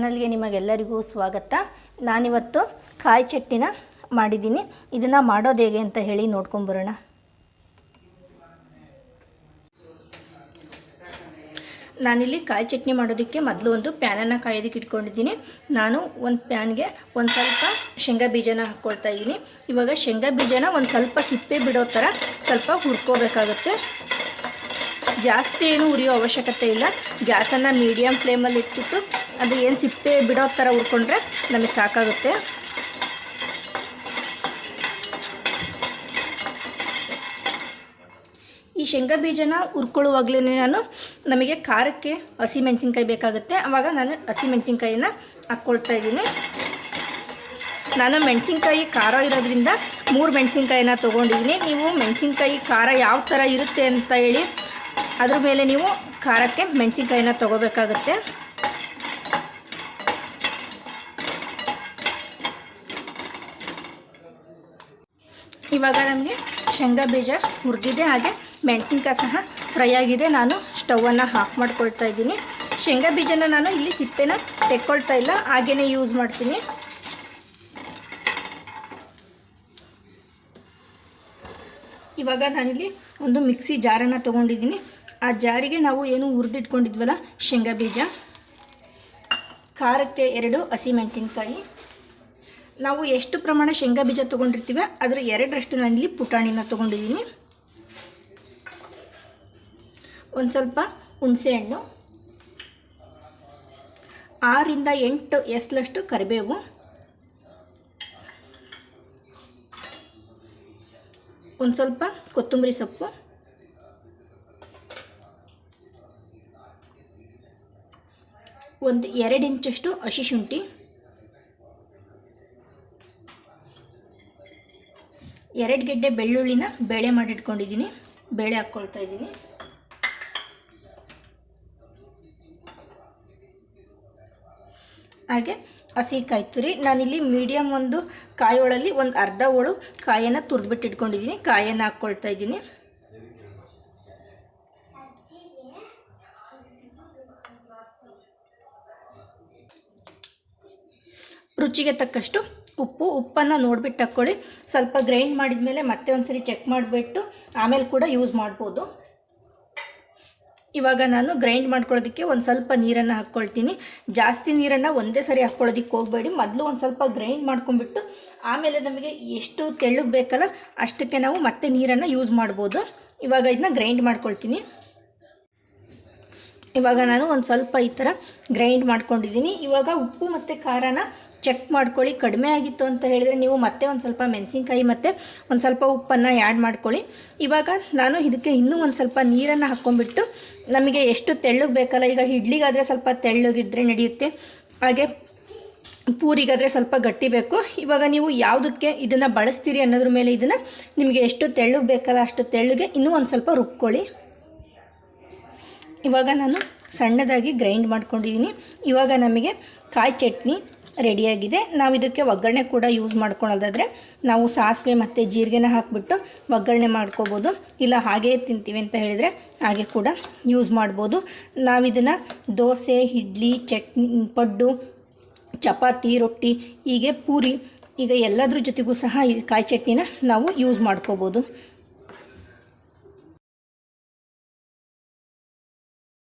ಚಾನಲ್ಗೆ ನಿಮಗೆಲ್ಲರಿಗೂ ಸ್ವಾಗತ. ನಾನಿವತ್ತು ಕಾಯಿ ಚಟ್ನಿನ ಮಾಡಿದ್ದೀನಿ. ಇದನ್ನು ಮಾಡೋದು ಹೇಗೆ ಅಂತ ಹೇಳಿ ನೋಡ್ಕೊಂಬರೋಣ ನಾನಿಲ್ಲಿ ಕಾಯಿ ಚಟ್ನಿ ಮಾಡೋದಕ್ಕೆ ಮೊದಲು ಒಂದು ಪ್ಯಾನನ್ನು ಕಾಯೋದಕ್ಕೆ ಇಟ್ಕೊಂಡಿದ್ದೀನಿ. ನಾನು ಒಂದು ಪ್ಯಾನ್ಗೆ ಒಂದು ಸ್ವಲ್ಪ ಶೇಂಗಾ ಬೀಜನ ಹಾಕ್ಕೊಳ್ತಾ ಇದ್ದೀನಿ. ಇವಾಗ ಶೇಂಗಾ ಬೀಜನ ಒಂದು ಸ್ವಲ್ಪ ಸಿಪ್ಪೆ ಬಿಡೋ ಥರ ಸ್ವಲ್ಪ ಹುರ್ಕೋಬೇಕಾಗುತ್ತೆ. ಜಾಸ್ತಿ ಏನು ಉರಿಯೋ ಅವಶ್ಯಕತೆ ಇಲ್ಲ. ಗ್ಯಾಸನ್ನು ಮೀಡಿಯಮ್ ಫ್ಲೇಮಲ್ಲಿ ಇಟ್ಬಿಟ್ಟು ಅದು ಏನು ಸಿಪ್ಪೆ ಬಿಡೋ ಥರ ಹುರ್ಕೊಂಡ್ರೆ ನಮಗೆ ಸಾಕಾಗುತ್ತೆ. ಈ ಶೇಂಗಾ ಬೀಜನ ಹುರ್ಕೊಳ್ಳುವಾಗಲೇ ನಾನು ನಮಗೆ ಖಾರಕ್ಕೆ ಹಸಿ ಮೆಣಸಿನ್ಕಾಯಿ ಬೇಕಾಗುತ್ತೆ. ಆವಾಗ ನಾನು ಹಸಿ ಮೆಣಸಿನ್ಕಾಯಿನ ಹಾಕ್ಕೊಳ್ತಾ ಇದ್ದೀನಿ. ನಾನು ಮೆಣಸಿನ್ಕಾಯಿ ಖಾರ ಇರೋದ್ರಿಂದ ಮೂರು ಮೆಣಸಿನ್ಕಾಯಿನ ತೊಗೊಂಡಿದ್ದೀನಿ. ನೀವು ಮೆಣಸಿನ್ಕಾಯಿ ಖಾರ ಯಾವ ಥರ ಇರುತ್ತೆ ಅಂತ ಹೇಳಿ ಅದ್ರ ಮೇಲೆ ನೀವು ಖಾರಕ್ಕೆ ಮೆಣಸಿನ್ಕಾಯಿನ ತೊಗೋಬೇಕಾಗುತ್ತೆ. ಇವಾಗ ನಮಗೆ ಶೇಂಗಾ ಬೀಜ ಹುರಿದಿದೆ, ಹಾಗೆ ಮೆಣಸಿನ್ಕಾಯಿ ಸಹ ಫ್ರೈ ಆಗಿದೆ. ನಾನು ಸ್ಟವನ್ನು ಆಫ್ ಮಾಡ್ಕೊಳ್ತಾ ಇದ್ದೀನಿ. ಶೇಂಗಾ ಬೀಜನ ನಾನು ಇಲ್ಲಿ ಸಿಪ್ಪೆನ ತೆಕ್ಕೊಳ್ತಾ ಇಲ್ಲ ಹಾಗೆಯೇ ಯೂಸ್ ಮಾಡ್ತೀನಿ. ಇವಾಗ ನಾನಿಲ್ಲಿ ಒಂದು ಮಿಕ್ಸಿ ಜಾರನ್ನು ತೊಗೊಂಡಿದ್ದೀನಿ. ಆ ಜಾರಿಗೆ ನಾವು ಏನು ಹುರಿದಿಟ್ಕೊಂಡಿದ್ವಲ್ಲ ಶೇಂಗಾ ಬೀಜ? ಖಾರಕ್ಕೆ ಎರಡು ಹಸಿಮೆಣಸಿನ್ಕಾಯಿ ನಾವು ಎಷ್ಟು ಪ್ರಮಾಣ ಶೇಂಗಾ ಬೀಜ ತೊಗೊಂಡಿರ್ತೀವಿ ಅದರ ಎರಡರಷ್ಟು ನಾನಿಲ್ಲಿ ಪುಟಾಣಿನ ತೊಗೊಂಡಿದ್ದೀನಿ. ಒಂದು ಸ್ವಲ್ಪ ಹುಣಸೆಹಣ್ಣು ಆರಿಂದ ಎಂಟು ಎಸ್ಲಷ್ಟು ಕರಿಬೇವು. ಒಂದು ಸ್ವಲ್ಪ ಕೊತ್ತಂಬರಿ ಸೊಪ್ಪು. ಒಂದು ಎರಡು ಇಂಚಷ್ಟು ಹಸಿ ಶುಂಠಿ. ಎರಡು ಗೆಡ್ಡೆ ಬೆಳ್ಳುಳ್ಳಿನ ಬೇಳೆ ಮಾಡಿಟ್ಕೊಂಡಿದ್ದೀನಿ. ಬೇಳೆ ಹಾಕ್ಕೊಳ್ತಾ ಇದ್ದೀನಿ. ಹಾಗೆ ಹಸಿ ಕಾಯಿ ತುರಿ. ನಾನಿಲ್ಲಿ ಮೀಡಿಯಮ್ ಒಂದು ಕಾಯಿಯೊಳಲ್ಲಿ ಒಂದು ಅರ್ಧ ಹೋಳು ಕಾಯನ್ನು ತುರಿದ್ಬಿಟ್ಟು ಇಟ್ಕೊಂಡಿದ್ದೀನಿ ಕಾಯನ್ನು ಹಾಕ್ಕೊಳ್ತಾ ಇದ್ದೀನಿ. ರುಚಿಗೆ ತಕ್ಕಷ್ಟು ಉಪ್ಪು, ಉಪ್ಪನ್ನು ನೋಡಿಬಿಟ್ಟು ಹಾಕ್ಕೊಳ್ಳಿ ಸ್ವಲ್ಪ ಗ್ರೈಂಡ್ ಮಾಡಿದ ಮೇಲೆ ಮತ್ತೆ ಒಂದು ಸರಿ ಚೆಕ್ ಮಾಡಿಬಿಟ್ಟು ಆಮೇಲೆ ಕೂಡ ಯೂಸ್ ಮಾಡ್ಬೋದು. ಇವಾಗ ನಾನು ಗ್ರೈಂಡ್ ಮಾಡ್ಕೊಳ್ಳೋದಕ್ಕೆ ಒಂದು ಸ್ವಲ್ಪ ನೀರನ್ನು ಹಾಕ್ಕೊಳ್ತೀನಿ. ಜಾಸ್ತಿ ನೀರನ್ನು ಒಂದೇ ಸರಿ ಹಾಕ್ಕೊಳ್ಳೋದಕ್ಕೆ ಹೋಗಬೇಡಿ. ಮೊದಲು ಒಂದು ಸ್ವಲ್ಪ ಗ್ರೈಂಡ್ ಮಾಡ್ಕೊಂಬಿಟ್ಟು ಆಮೇಲೆ ನಮಗೆ ಎಷ್ಟು ತೆಳ್ಳಗೆ ಬೇಕಲ್ಲ ಅಷ್ಟಕ್ಕೆ ನಾವು ಮತ್ತೆ ನೀರನ್ನು ಯೂಸ್ ಮಾಡ್ಬೋದು. ಇವಾಗ ಇದನ್ನ ಗ್ರೈಂಡ್ ಮಾಡ್ಕೊಳ್ತೀನಿ. ಇವಾಗ ನಾನು ಒಂದು ಸ್ವಲ್ಪ ಈ ಥರ ಗ್ರೈಂಡ್ ಮಾಡ್ಕೊಂಡಿದ್ದೀನಿ. ಇವಾಗ ಉಪ್ಪು ಮತ್ತು ಖಾರನ ಚೆಕ್ ಮಾಡ್ಕೊಳ್ಳಿ. ಕಡಿಮೆ ಆಗಿತ್ತು ಅಂತ ಹೇಳಿದರೆ ನೀವು ಮತ್ತೆ ಒಂದು ಸ್ವಲ್ಪ ಮೆಣಸಿನ್ಕಾಯಿ ಮತ್ತು ಒಂದು ಸ್ವಲ್ಪ ಉಪ್ಪನ್ನು ಆ್ಯಡ್ ಮಾಡ್ಕೊಳ್ಳಿ. ಇವಾಗ ನಾನು ಇದಕ್ಕೆ ಇನ್ನೂ ಒಂದು ಸ್ವಲ್ಪ ನೀರನ್ನು ಹಾಕ್ಕೊಂಡ್ಬಿಟ್ಟು ನಮಗೆ ಎಷ್ಟು ತೆಳ್ಳಗೆ ಬೇಕಲ್ಲ, ಈಗ ಇಡ್ಲಿಗಾದರೆ ಸ್ವಲ್ಪ ತೆಳ್ಳಗಿದ್ರೆ ನಡೆಯುತ್ತೆ. ಹಾಗೆ ಪೂರಿಗಾದರೆ ಸ್ವಲ್ಪ ಗಟ್ಟಿ ಬೇಕು. ಇವಾಗ ನೀವು ಯಾವುದಕ್ಕೆ ಇದನ್ನು ಬಳಸ್ತೀರಿ ಅನ್ನೋದ್ರ ಮೇಲೆ ಇದನ್ನು ನಿಮಗೆ ಎಷ್ಟು ತೆಳ್ಳಗೆ ಬೇಕಲ್ಲ ಅಷ್ಟು ತೆಳ್ಳಗೆ ಇನ್ನೂ ಒಂದು ಸ್ವಲ್ಪ ರುಬ್ಕೊಳ್ಳಿ. ಇವಾಗ ನಾನು ಸಣ್ಣದಾಗಿ ಗ್ರೈಂಡ್ ಮಾಡ್ಕೊಂಡಿದ್ದೀನಿ. ಇವಾಗ ನಮಗೆ ಕಾಯಿ ಚಟ್ನಿ ರೆಡಿಯಾಗಿದೆ ನಾವು ಇದಕ್ಕೆ ಒಗ್ಗರಣೆ ಕೂಡ ಯೂಸ್ ಮಾಡ್ಕೊಳ್ಳೋದಾದರೆ ನಾವು ಸಾಸಿವೆ ಮತ್ತು ಜೀರಿಗೆನ ಹಾಕಿಬಿಟ್ಟು ಒಗ್ಗರಣೆ ಮಾಡ್ಕೋಬೋದು. ಇಲ್ಲ ಹಾಗೇ ತಿಂತೀವಿ ಅಂತ ಹೇಳಿದರೆ ಹಾಗೆ ಕೂಡ ಯೂಸ್ ಮಾಡ್ಬೋದು. ನಾವಿದನ್ನು ದೋಸೆ, ಇಡ್ಲಿ, ಚಟ್ನಿ, ಪಡ್ಡು, ಚಪಾತಿ, ರೊಟ್ಟಿ, ಹೀಗೆ ಪೂರಿ, ಈಗ ಎಲ್ಲದ್ರ ಜೊತೆಗೂ ಸಹ ಈ ಕಾಯಿ ಚಟ್ನಿನ ನಾವು ಯೂಸ್ ಮಾಡ್ಕೋಬೋದು.